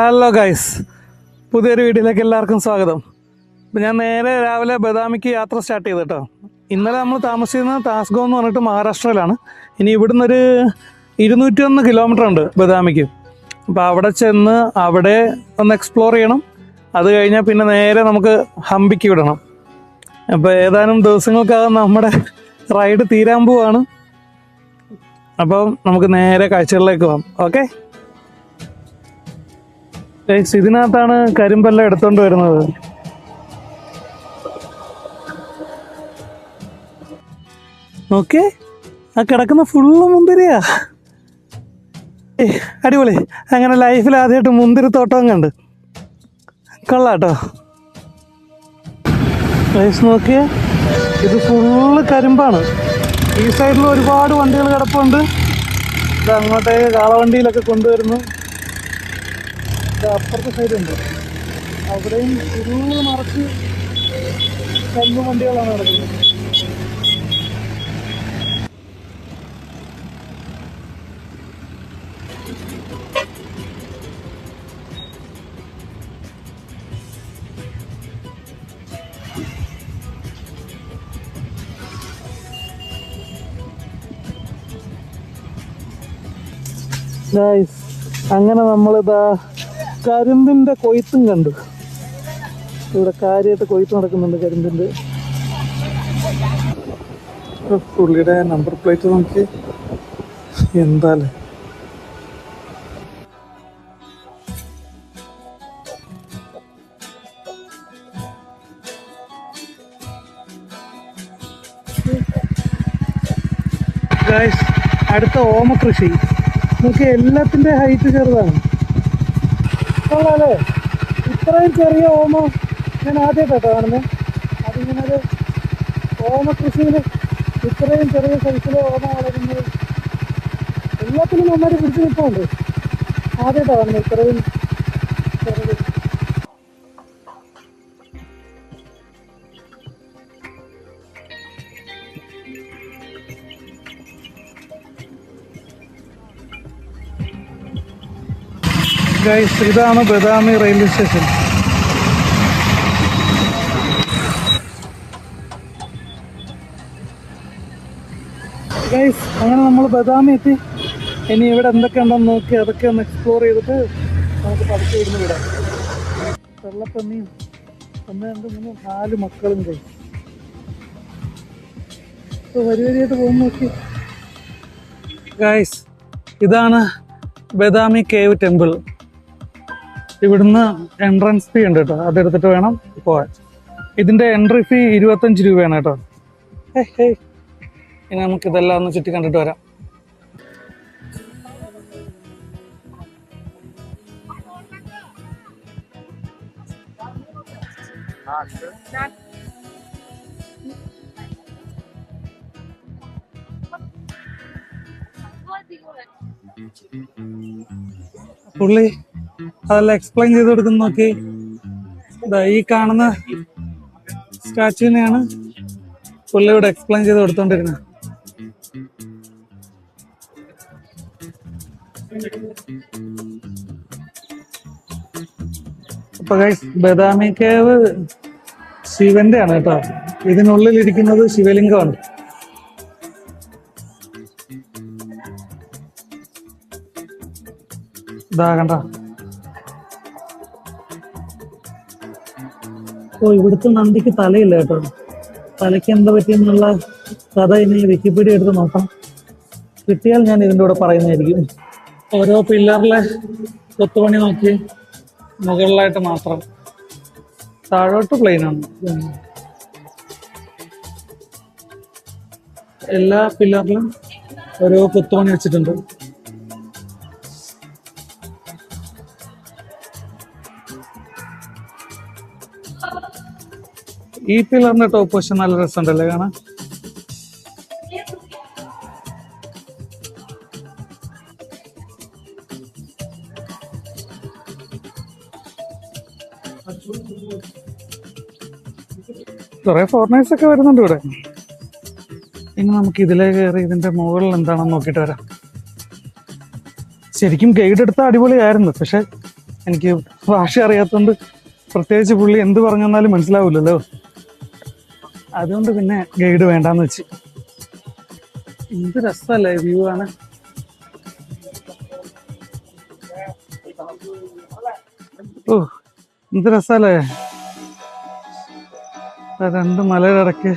Hello guys പുതിയൊരു വീഡിയോയിലേക്ക് എല്ലാവർക്കും സ്വാഗതം. ഇപ്പം ഞാൻ നേരെ രാവിലെ ബദാമിക്ക് യാത്ര സ്റ്റാർട്ട് ചെയ്തു കേട്ടോ. ഇന്നലെ നമ്മൾ താമസിക്കുന്ന താസ്ഗോ എന്ന് പറഞ്ഞിട്ട് മഹാരാഷ്ട്രയിലാണ്. ഇനി ഇവിടുന്ന് ഒരു ഇരുന്നൂറ്റി ഒന്ന് കിലോമീറ്റർ ഉണ്ട് ബദാമിക്ക്. അപ്പോൾ അവിടെ ചെന്ന് അവിടെ ഒന്ന് എക്സ്പ്ലോർ ചെയ്യണം. അത് കഴിഞ്ഞാൽ പിന്നെ നേരെ നമുക്ക് ഹംപിക്ക് വിടണം. അപ്പോൾ ഏതാനും ദിവസങ്ങൾക്കകം നമ്മുടെ റൈഡ് തീരാൻ പോവാണ്. അപ്പം നമുക്ക് നേരെ കാഴ്ചകളിലേക്ക് പോകാം ഓക്കെ ഇതിനകത്താണ് കരിമ്പെല്ലാം എടുത്തോണ്ട് വരുന്നത്. നോക്കേ ആ കിടക്കുന്ന ഫുള്ള് മുന്തിരിയാ. അടിപൊളി. അങ്ങനെ ലൈഫിൽ ആദ്യമായിട്ട് മുന്തിരി തോട്ടം കണ്ട്. കൊള്ളാട്ടോ. പ്ലേസ് നോക്കിയേ ഇത് ഫുള്ള് കരിമ്പാണ്. ഈ സൈഡിൽ ഒരുപാട് വണ്ടികൾ കിടപ്പുണ്ട്. ഇത് അങ്ങോട്ടേക്ക് കാളവണ്ടിയിലൊക്കെ കൊണ്ടുവരുന്നു. അപ്പുറത്തെ സൈഡുണ്ട് അവിടെയും ഒരു മറച്ച് കല്ല് വണ്ടികളാണ് നടക്കുന്നത്. അങ്ങനെ നമ്മളിതാ കരിമ്പിന്റെ കൊയ്ത്തും കണ്ടു. ഇവിടെ കാര്യമായിട്ട് കൊയ്ത്ത് നടക്കുന്നുണ്ട് കരിന്തിന്റെ പുള്ളിയുടെ നമ്പർ പ്ലേറ്റ് നോക്കി എന്താല്ലേ? അടുത്ത ഓമ കൃഷി. നമുക്ക് എല്ലാത്തിന്റെ ഹൈറ്റ് ചെറുതാണ്. കൊള്ളാല്ലേ ഇത്രയും ചെറിയ ഓമ ഞാൻ ആദ്യമായിട്ടോ കാണുന്നത്. അതിങ്ങനെ ഒരു ഓമകൃഷിയിൽ ഇത്രയും ചെറിയ സൈസിൽ ഓമ വളരുന്നത് എല്ലാത്തിനും നന്നായിട്ട് പിടിച്ചു നിൽപ്പുണ്ട്. ആദ്യമായിട്ടോ കാണുന്നത് ഇത്രയും ചെറുത് ഗൈസ് ഇതാണ് ബദാമി റെയിൽവേ സ്റ്റേഷൻ. ഗൈസ് അങ്ങനെ നമ്മൾ ബദാമി എത്തി. ഇനി ഇവിടെ എന്തൊക്കെ ഉണ്ടെന്ന് നോക്കി അതൊക്കെ ഒന്ന് എക്സ്പ്ലോർ ചെയ്തിട്ട് നമുക്ക് പഠിച്ചു ഇവിടുന്ന് വിടാം. വെള്ളപ്പന്നിയും ഒന്ന് രണ്ട് മൂന്ന് നാല് മക്കളും ഗൈസ് ഇപ്പോൾ വരി വരിയായിട്ട് പോകുന്ന നോക്കി. ഗൈസ് ഇതാണ് ബദാമി കേവ് ടെമ്പിൾ ഇവിടുന്ന് എൻട്രൻസ് ഫീ ഉണ്ട് കേട്ടോ. അതെടുത്തിട്ട് വേണം പോവാൻ ഇതിന്റെ എൻട്രി ഫീ ഇരുപത്തഞ്ച് രൂപയാണ് കേട്ടോ. ഇനി നമുക്ക് ഇതെല്ലാം ഒന്ന് ചുറ്റി കണ്ടിട്ട് വരാം. പുള്ളി അതെല്ലാം എക്സ്പ്ലെയിൻ ചെയ്ത് കൊടുക്കുന്ന നോക്കി. ഈ കാണുന്ന സ്റ്റാച്ചുവിനെയാണ് പുള്ളി ഇവിടെ എക്സ്പ്ലെയിൻ ചെയ്ത് കൊടുത്തോണ്ടിരുന്നത് അപ്പൊ ബദാമി കേവ് ശിവന്റെ ആണ് കേട്ടോ. ഇതിനുള്ളിൽ ഇരിക്കുന്നത് ശിവലിംഗമാണ്. ഇതാ ഓ ഇവിടുത്തെ നന്ദിക്ക് തലയില്ല കേട്ടോ. തലയ്ക്ക് എന്താ പറ്റിയെന്നുള്ള കഥ ഇനി വിക്കിപീഡിയ എടുത്ത് നോക്കാം. കിട്ടിയാൽ ഞാൻ ഇതിന്റെ കൂടെ പറയുന്നതായിരിക്കും. ഓരോ പില്ലറിലെ കൊത്തുപണി നോക്കി മുകളിലായിട്ട് മാത്രം. താഴോട്ട് പ്ലെയിൻ ആണ്. എല്ലാ പില്ലറിലും ഓരോ കൊത്തുപണി വെച്ചിട്ടുണ്ട്. ഈ പില്ലറിന്റെ ടോപ്പ് വശം നല്ല രസമുണ്ടല്ലേ കാണാൻ? കുറെ ഫോറിനേഴ്സ് ഒക്കെ വരുന്നുണ്ട് ഇവിടെ. ഇനി നമുക്ക് ഇതിലേ കയറി ഇതിന്റെ മുകളിൽ എന്താണെന്ന് നോക്കിയിട്ട് വരാം. ശരിക്കും ഗൈഡ് എടുത്ത അടിപൊളിയായിരുന്നു. പക്ഷെ എനിക്ക് ഭാഷ അറിയാത്തതുകൊണ്ട് പ്രത്യേകിച്ച് പുള്ളി എന്ത് പറഞ്ഞാലും മനസ്സിലാവില്ലല്ലോ. അതുകൊണ്ട് പിന്നെ ഗൈഡ് വേണ്ടാന്ന് വെച്ച്. എന്ത് രസമല്ലേ വ്യൂ ആണ് ഓ എന്ത് രസമല്ലേ? രണ്ട് മലയുടെ ഇടയ്ക്ക്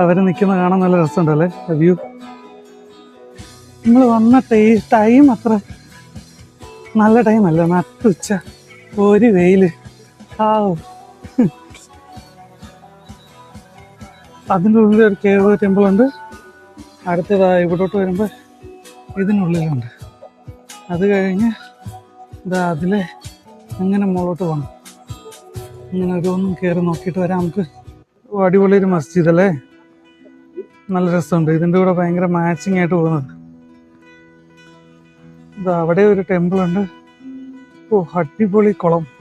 അവർ നിൽക്കുന്ന കാണാൻ നല്ല രസമുണ്ടല്ലേ വ്യൂ നമ്മൾ വന്ന ടൈ ടൈം അത്ര നല്ല ടൈം അല്ല. നട്ടുച്ച ഒരു വെയിൽ. ആ അതിന്റെ ഉള്ളിൽ ഒരു കേവ് ടെമ്പിൾ ഉണ്ട്. അടുത്തതാ ഇവിടോട്ട് വരുമ്പോൾ ഇതിനുള്ളിലുണ്ട്. അത് കഴിഞ്ഞ് ഇതാ അതിലെ അങ്ങനെ മുകളോട്ട് പോകണം ഇങ്ങനെ ഓരോന്നും കയറി നോക്കിയിട്ട് വരാം. നമുക്ക് അടിപൊളി ഒരു മസ്ജിദ് അല്ലേ? നല്ല രസമുണ്ട്. ഇതിന്റെ കൂടെ ഭയങ്കര മാച്ചിങ് ആയിട്ട് പോകുന്നത്. ഇതാ അവിടെ ഒരു ടെമ്പിൾ ഉണ്ട്. ഓ അടിപൊളി കുളം.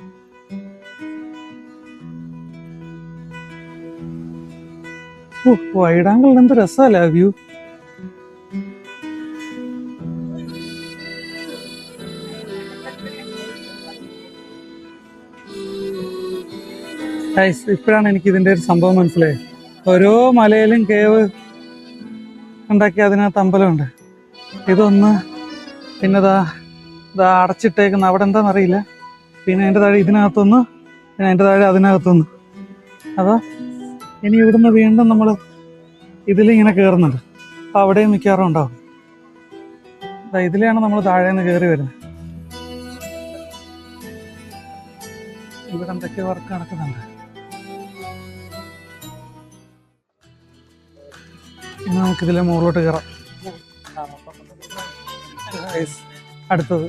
ഓ വൈഡാങ്കിൾ എന്ത് രസമല്ലേ ഇപ്പോഴാണ് എനിക്ക് ഇതിന്റെ ഒരു സംഭവം മനസ്സിലായത് ഓരോ മലയിലും കേവ് ഉണ്ടാക്കി അതിനകത്ത് അമ്പലമുണ്ട്. ഇതൊന്ന് പിന്നെ ദാ ഇതാ അടച്ചിട്ടേക്കുന്ന അവിടെ എന്താണെന്നറിയില്ല പിന്നെ അതിന്റെ താഴെ ഇതിനകത്തൊന്ന് പിന്നെ അതിന്റെ താഴെ അതിനകത്തൊന്ന്. അതാ ഇനി ഇവിടുന്ന് വീണ്ടും നമ്മൾ ഇതിലിങ്ങനെ കയറുന്നുണ്ട് അപ്പോൾ അവിടെയും മിക്കവാറും ഉണ്ടാവും. ഇതിലെയാണ് നമ്മൾ താഴെ നിന്ന് കയറി വരുന്നത് ഇവിടെ എന്തൊക്കെ വർക്ക് നടക്കുന്നുണ്ട്. ഇനി നമുക്കിതിലെ മുകളിലോട്ട് കയറാം അടുത്തത്.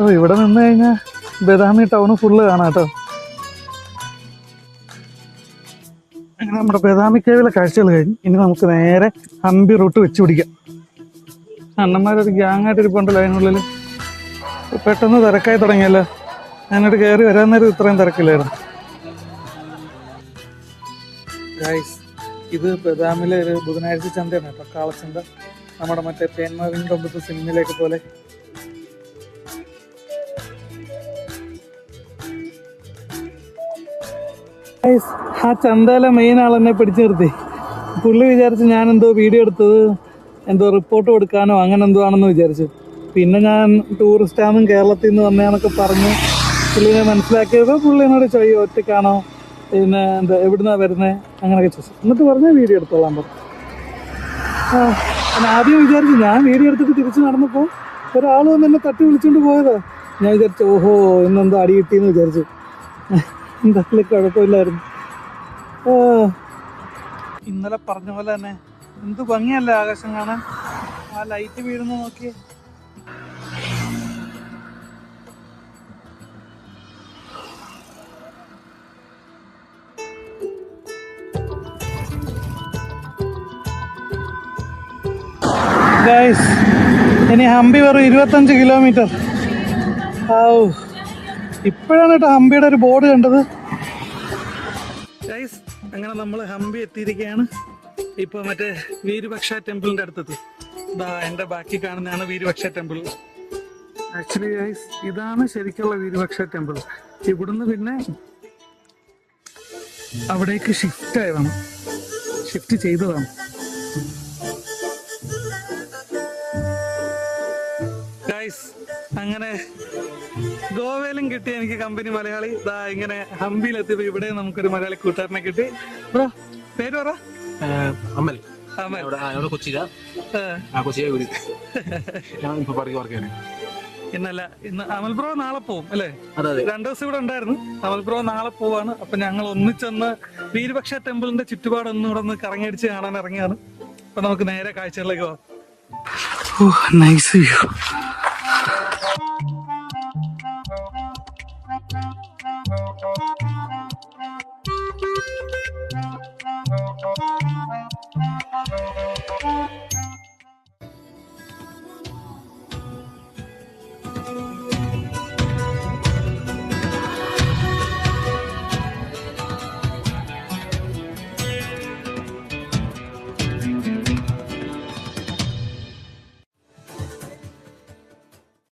ഓ ഇവിടെ നിന്ന് കഴിഞ്ഞാൽ ബദാമി ടൗൺ ഫുള്ള് കാണാം കേട്ടോ. നമ്മുടെ ബദാമി കേവിലെ കാഴ്ചകൾ കഴിഞ്ഞ് ഇനി നമുക്ക് നേരെ ഹമ്പി റൂട്ട് വെച്ച് പിടിക്കാം. അണ്ണന്മാരൊരു ഗ്യാങ്ങായിട്ട് ഇരിപ്പുണ്ടല്ലോ അതിനുള്ളിൽ. പെട്ടെന്ന് തിരക്കായി തുടങ്ങിയല്ലോ. ഞാനോട് കയറി വരാൻ നേരം ഇത്രയും തിരക്കില്ലായിരുന്നു. ഇത് ബദാമിലെ ഒരു ബുധനാഴ്ച ചന്തയാണ്. കേട്ടോ കാളച്ചന്ത നമ്മുടെ മറ്റേ തേന്മാവിന്റെ കൊമ്പത്ത് സിനിമയിലേക്ക് പോലെ ആ ചന്തയിലെ മെയിൻ ആളെന്നെ പിടിച്ചു നിർത്തി. പുള്ളി വിചാരിച്ച് ഞാൻ എന്തോ വീഡിയോ എടുത്തത് എന്തോ റിപ്പോർട്ട് കൊടുക്കാനോ അങ്ങനെ എന്തോ ആണെന്ന് വിചാരിച്ചു. പിന്നെ ഞാൻ ടൂറിസ്റ്റാന്നും കേരളത്തിൽ നിന്ന് വന്നതാണെന്നൊക്കെ പറഞ്ഞ് പുള്ളിനെ മനസ്സിലാക്കിയപ്പോൾ പുള്ളി എന്നോട് ഒറ്റക്കാണോ പിന്നെ എന്താ എവിടുന്നാ വരുന്നത് അങ്ങനെയൊക്കെ ചോദിച്ചു. എന്നിട്ട് പറഞ്ഞാൽ വീഡിയോ എടുത്തോളാൻ പറഞ്ഞു. ആദ്യം വിചാരിച്ചു ഞാൻ വീഡിയോ എടുത്തിട്ട് തിരിച്ചു നടന്നപ്പോൾ ഒരാൾ വന്ന് എന്നെ തട്ടി വിളിച്ചുകൊണ്ട് പോയതാ. ഞാൻ വിചാരിച്ചു ഓഹോ ഇന്നെന്തോ അടി കിട്ടിയെന്ന് വിചാരിച്ചു. എന്തായാലും കുഴപ്പമില്ലായിരുന്നു. ഇന്നലെ പറഞ്ഞ പോലെ തന്നെ എന്ത് ഭംഗിയല്ലേ ആകാശം കാണാൻ? ആ ലൈറ്റ് വീഴുന്ന നോക്കി. ഇനി ഹംപി വെറും ഇരുപത്തഞ്ച് കിലോമീറ്റർ ആവൂ ഇപ്പോഴാണ് കേട്ടോ ഹംപിയുടെ ഒരു ബോർഡ് കണ്ടത്. അങ്ങനെ നമ്മൾ ഹംപി എത്തിയിരിക്കുകയാണ് ഇപ്പൊ മറ്റേ വീരുപക്ഷ ടെമ്പിളിന്റെ അടുത്തെത്തി ഇതാ എന്റെ ബാക്കി കാണുന്നതാണ് വീരുപക്ഷ ടെമ്പിൾ. ആക്ച്വലി ഗൈസ് ഇതാണ് ശരിക്കുള്ള വീരുപക്ഷ ടെമ്പിൾ. ഇവിടുന്ന് പിന്നെ അവിടേക്ക് ഷിഫ്റ്റ് ആയതാണ് ഷിഫ്റ്റ് ചെയ്തതാണ് ഗൈസ് അങ്ങനെ ഗോവയിലും കിട്ടി എനിക്ക് കമ്പനി മലയാളി. ഇതാ ഇങ്ങനെ ഹംപിയിലെത്തിയപ്പോ ഇവിടെ നമുക്കൊരു മലയാളി കൂട്ടുകാരനെ കിട്ടി. ബ്രോ പേര് പറ. അമൽ. അമൽ. കൊച്ചിയിലാ. ഇന്നല്ല ഇന്ന് അമൽ ബ്രോ നാളെ പോവും അല്ലേ? രണ്ടു ദിവസം ഇവിടെ ഉണ്ടായിരുന്നു. അമൽ ബ്രോ നാളെ പോവാണ്. അപ്പൊ ഞങ്ങൾ ഒന്നിച്ചൊന്ന് വീരപക്ഷ ടെമ്പിളിന്റെ ചുറ്റുപാടൊന്നും ഇവിടെ ഒന്ന് കറങ്ങിയടിച്ച് കാണാൻ ഇറങ്ങിയാണ് അപ്പൊ നമുക്ക് നേരെ കാഴ്ചകളിലേക്ക് പോവാം. Nice view